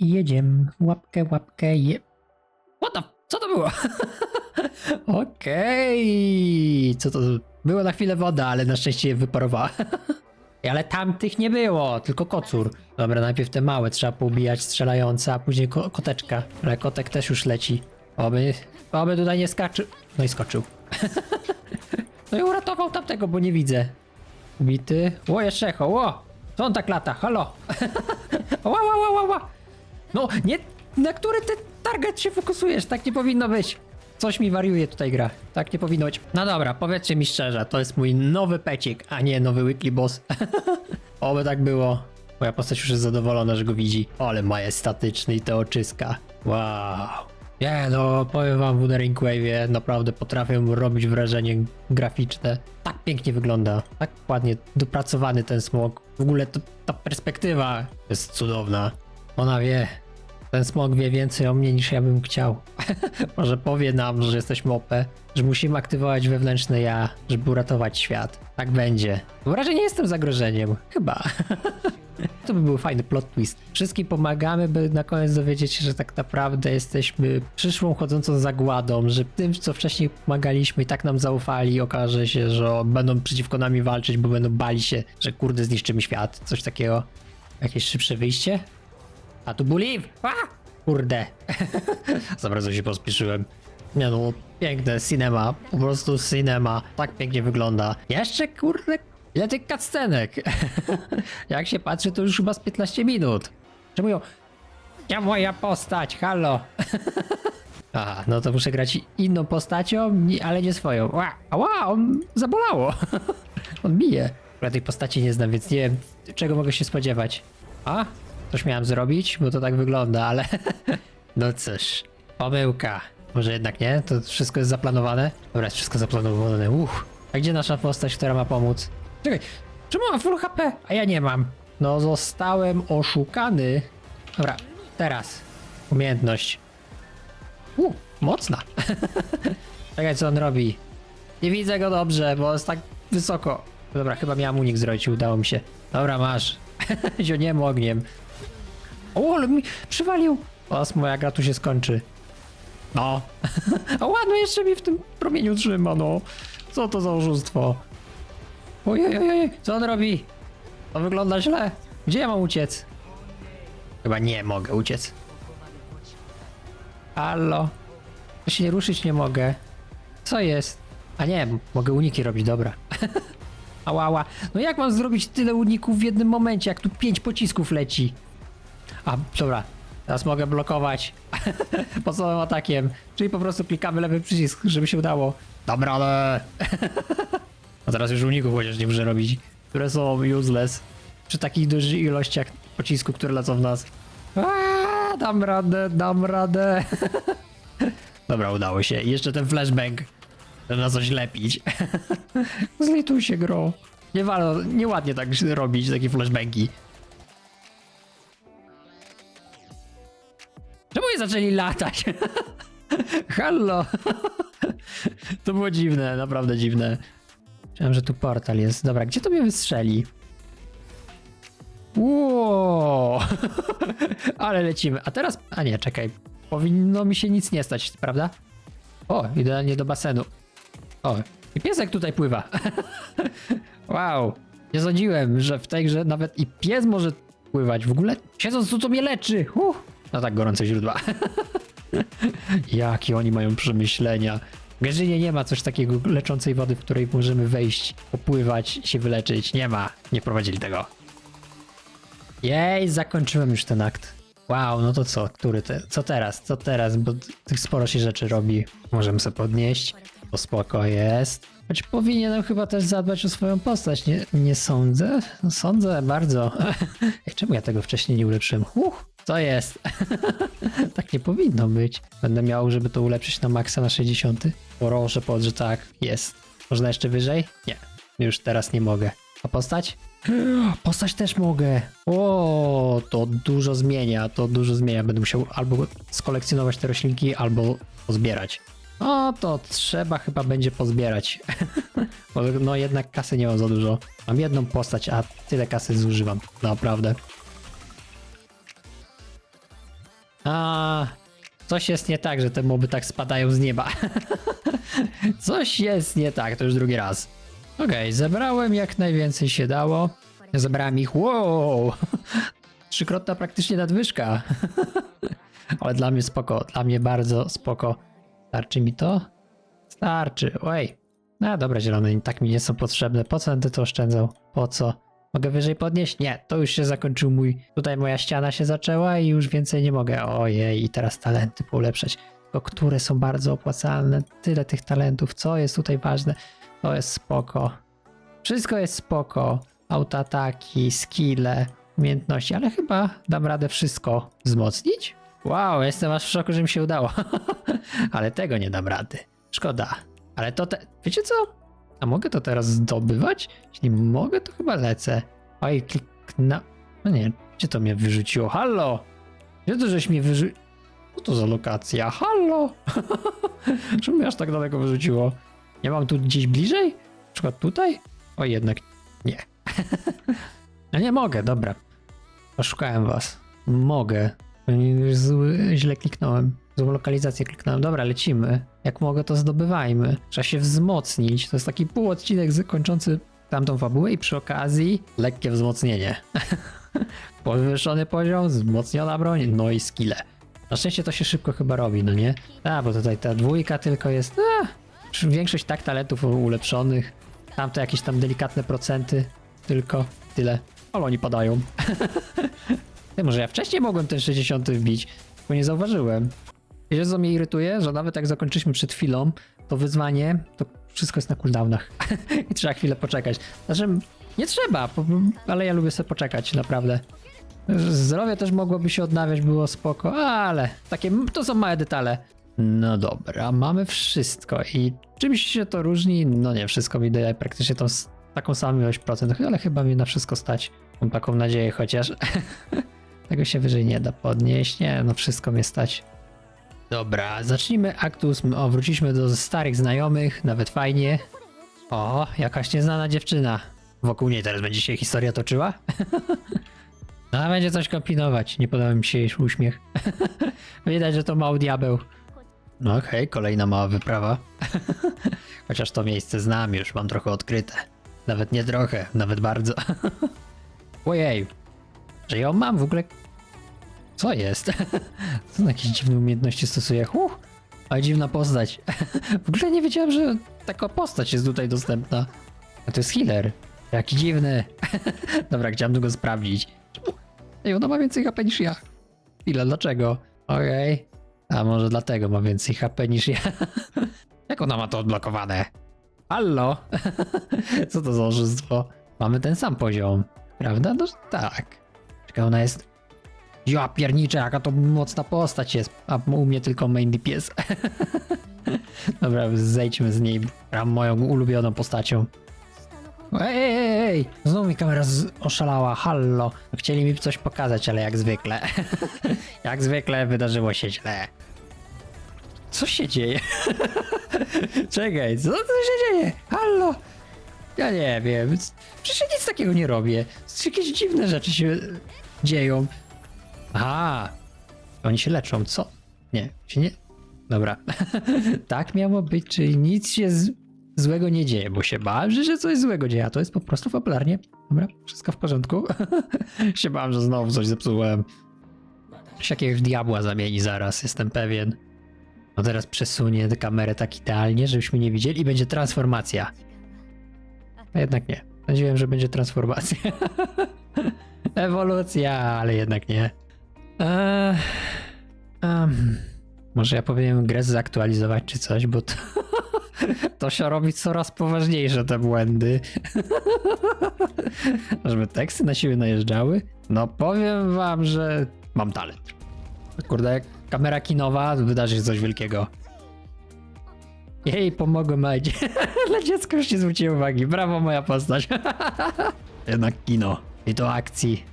i jedziemy. Łapkę, łapkę, je... What the... Co to było? Okej. Co to... Było na chwilę woda, ale na szczęście je wyparowała. Ale tamtych nie było, tylko kocur. Dobra, najpierw te małe trzeba poubijać strzelające, a później ko koteczka. Ale kotek też już leci. Oby, oby tutaj nie skaczył. No i skoczył. no i uratował tamtego, bo nie widzę. Ubity. O, jeszcze echo, o! Co on tak lata? Halo! ła, ła, ła, ła, ła! No, nie, na który ty target się fokusujesz? Tak nie powinno być. Coś mi wariuje tutaj gra. Tak nie powinno być. No dobra, powiedzcie mi szczerze, to jest mój nowy pecik, a nie nowy weekly boss. Oby tak było. Moja postać już jest zadowolona, że go widzi. Ale majestatyczny i te oczyska. Wow. Nie no, powiem wam w Wuthering Wave'ie naprawdę potrafią robić wrażenie graficzne. Tak pięknie wygląda. Tak ładnie dopracowany ten smok. W ogóle to, ta perspektywa jest cudowna. Ona wie. Ten smok wie więcej o mnie niż ja bym chciał. Może powie nam, że jesteśmy OP, że musimy aktywować wewnętrzne ja, żeby uratować świat. Tak będzie. Razie nie jestem zagrożeniem. Chyba. To by był fajny plot twist. Wszystkim pomagamy, by na koniec dowiedzieć się, że tak naprawdę jesteśmy przyszłą chodzącą zagładą, że tym, co wcześniej pomagaliśmy i tak nam zaufali, okaże się, że będą przeciwko nami walczyć, bo będą bali się, że kurde zniszczymy świat. Coś takiego. Jakieś szybsze wyjście? A tu buliw! A! Kurde. Za bardzo się pospieszyłem. Nie no, piękne cinema, po prostu cinema. Tak pięknie wygląda. Jeszcze kurde, ile tych cutscenek? Jak się patrzy, to już chyba z 15 minut. Czemu ją... Ja moja postać, halo. Aha, no to muszę grać inną postacią, ale nie swoją. Ła, ała, on zabolało. on bije. Ja tej postaci nie znam, więc nie wiem, czego mogę się spodziewać. A? Coś miałem zrobić, bo to tak wygląda, ale... no cóż, pomyłka. Może jednak nie? To wszystko jest zaplanowane? Dobra, jest wszystko zaplanowane. Uff. A gdzie nasza postać, która ma pomóc? Czekaj, czemu mam full HP, a ja nie mam? No, zostałem oszukany. Dobra, teraz. Umiejętność. U, mocna. Czekaj, co on robi. Nie widzę go dobrze, bo jest tak wysoko. Dobra, chyba miałem unik zrobić, udało mi się. Dobra, masz. Zioniem ogniem. O, ale mi przywalił. Os, moja gra tu się skończy. No. A ładno jeszcze mi w tym promieniu trzyma, no. Co to za oszustwo? Ojej, ojej, co on robi? To wygląda źle. Gdzie ja mam uciec? Chyba nie mogę uciec. Halo? To się ruszyć nie mogę. Co jest? A nie, mogę uniki robić, dobra. Ała, ała. No jak mam zrobić tyle uników w jednym momencie, jak tu pięć pocisków leci? A, dobra. Teraz mogę blokować podstawowym atakiem. Czyli po prostu klikamy lewy przycisk, żeby się udało. Dobra, ale... A teraz już uników chociaż nie muszę robić, które są useless. Przy takich dużych ilościach pocisków, które lecą w nas. Aaa, dam radę, dam radę. Dobra, udało się. I jeszcze ten flashbang. Żeby na coś lepić. Zlituj się, gro. Nie wolno, nieładnie tak robić, takie flashbangi. Zaczęli latać? Hallo. to było dziwne, naprawdę dziwne. Myślałem, że tu portal jest. Dobra, gdzie to mnie wystrzeli? Ło! Ale lecimy. A teraz... A nie, czekaj. Powinno mi się nic nie stać, prawda? O, idealnie do basenu. O, i piesek tutaj pływa. wow. Nie sądziłem, że w tej grze nawet i pies może pływać. W ogóle siedząc tu to mnie leczy. Uh. No tak, gorące źródła. Jakie oni mają przemyślenia. W Gerzynie nie ma coś takiego leczącej wody, w której możemy wejść, popływać, się wyleczyć. Nie ma. Nie prowadzili tego. Jej, zakończyłem już ten akt. Wow, no to co? Który te? Co teraz? Co teraz? Bo tych sporo się rzeczy robi. Możemy sobie podnieść. To spoko jest. Choć powinienem chyba też zadbać o swoją postać, nie, nie sądzę? Sądzę bardzo. Ej, czemu ja tego wcześniej nie ulepszyłem? Uch, co jest? tak nie powinno być. Będę miał, żeby to ulepszyć na maksa na 60. Proszę powiedz, że tak, jest. Można jeszcze wyżej? Nie, już teraz nie mogę. A postać? Postać też mogę. O, to dużo zmienia, to dużo zmienia. Będę musiał albo skolekcjonować te roślinki, albo pozbierać. O, to trzeba chyba będzie pozbierać. Bo no jednak kasy nie mam za dużo. Mam jedną postać, a tyle kasy zużywam. Naprawdę. A, coś jest nie tak, że te moby tak spadają z nieba. coś jest nie tak, to już drugi raz. Okej, zebrałem jak najwięcej się dało. Zebrałem ich, wow! Trzykrotna praktycznie nadwyżka. Ale dla mnie spoko, dla mnie bardzo spoko. Starczy mi to? Starczy, oj. No dobra, zielone tak mi nie są potrzebne. Po co będę to oszczędzał? Po co? Mogę wyżej podnieść? Nie, to już się zakończył mój. Tutaj moja ściana się zaczęła i już więcej nie mogę. Ojej, i teraz talenty polepszać. Tylko które są bardzo opłacalne. Tyle tych talentów. Co jest tutaj ważne? To jest spoko. Wszystko jest spoko. Autoataki, skille, umiejętności, ale chyba dam radę wszystko wzmocnić. Wow, jestem aż w szoku, że mi się udało. ale tego nie dam rady. Szkoda. Ale to te... Wiecie co? A mogę to teraz zdobywać? Jeśli mogę, to chyba lecę. Oj, klikna... No nie, gdzie to mnie wyrzuciło? Hallo! Gdzie to żeś mnie wyrzucił? Co to za lokacja? Hallo! Czemu mnie aż tak daleko wyrzuciło? Nie mam tu gdzieś bliżej? Na przykład tutaj? O, jednak nie. no nie mogę, dobra. Oszukałem was. Mogę. Zły, źle kliknąłem. Złą lokalizację kliknąłem. Dobra, lecimy. Jak mogę, to zdobywajmy. Trzeba się wzmocnić. To jest taki półodcinek kończący tamtą fabułę i przy okazji lekkie wzmocnienie. Podwyższony poziom, wzmocniona broń, no i skille. Na szczęście to się szybko chyba robi, no nie? A, bo tutaj ta dwójka tylko jest... A, większość tak talentów ulepszonych. Tamte jakieś tam delikatne procenty. Tylko tyle. Ale oni padają. Ty, może ja wcześniej mogłem ten 60 wbić, bo nie zauważyłem. Wiecie co mnie irytuje? Że nawet jak zakończyliśmy przed chwilą to wyzwanie, to wszystko jest na cooldownach. I trzeba chwilę poczekać. Znaczy, nie trzeba, ale ja lubię sobie poczekać, naprawdę. Zdrowie też mogłoby się odnawiać, było spoko, ale takie, to są małe detale. No dobra, mamy wszystko i czymś się to różni? No nie, wszystko mi daje praktycznie tą taką samą ilość procent, ale chyba mi na wszystko stać. Mam taką nadzieję chociaż. Tego się wyżej nie da podnieść, nie, no wszystko mnie stać. Dobra, zacznijmy akt ósmy. O, wróciliśmy do starych znajomych, nawet fajnie. O, jakaś nieznana dziewczyna. Wokół niej teraz będzie się historia toczyła? No, będzie coś kombinować. Nie podoba mi się jej uśmiech. Widać, że to mały diabeł. No okej, kolejna mała wyprawa. Chociaż to miejsce znam już, mam trochę odkryte. Nawet nie trochę, nawet bardzo. Ojej, że ją mam w ogóle. Co jest? Co jakieś dziwne umiejętności stosuje? Huh, ale dziwna postać. w ogóle nie wiedziałem, że taka postać jest tutaj dostępna. A to jest healer. Jaki dziwny. Dobra, chciałem go sprawdzić. Ej, ona ma więcej HP niż ja. Ile? Dlaczego? Okej. A może dlatego ma więcej HP niż ja. Jak ona ma to odblokowane? Hallo? Co to za oszustwo? Mamy ten sam poziom, prawda? No tak. Czekaj, ona jest... Ja pierniczę, jaka to mocna postać jest. A u mnie tylko main DPS. Dobra, zejdźmy z niej. Gram moją ulubioną postacią. Ej, ej, ej! Znowu mi kamera oszalała, hallo. Chcieli mi coś pokazać, ale jak zwykle. jak zwykle wydarzyło się źle. Co się dzieje? Czekaj, co tu się dzieje? Hallo? Ja nie wiem. Przecież ja nic takiego nie robię. Jakieś dziwne rzeczy się dzieją. Aha. Oni się leczą, co? Nie, się nie... Dobra. tak miało być, czyli nic się z... złego nie dzieje, bo się bałem, że się coś złego dzieje, a to jest po prostu fabularnie. Dobra, wszystko w porządku. się bałem, że znowu coś zepsułem. Się jakiegoś diabła zamieni zaraz, jestem pewien. No teraz przesunie tę kamerę tak idealnie, żebyśmy nie widzieli i będzie transformacja. A jednak nie. Nadzieję, że będzie transformacja. Ewolucja, ale jednak nie. Eee, em, może ja powinienem grę zaktualizować czy coś, bo to, to się robi coraz poważniejsze te błędy. Żeby teksty na siebie najeżdżały? No powiem wam, że mam talent. Kurde, jak kamera kinowa, wydarzy się coś wielkiego. Jej, pomogłem Majdzie. Dla dziecka już nie zwróciłem uwagi. Brawo, moja postać. Jednak kino. I to akcji.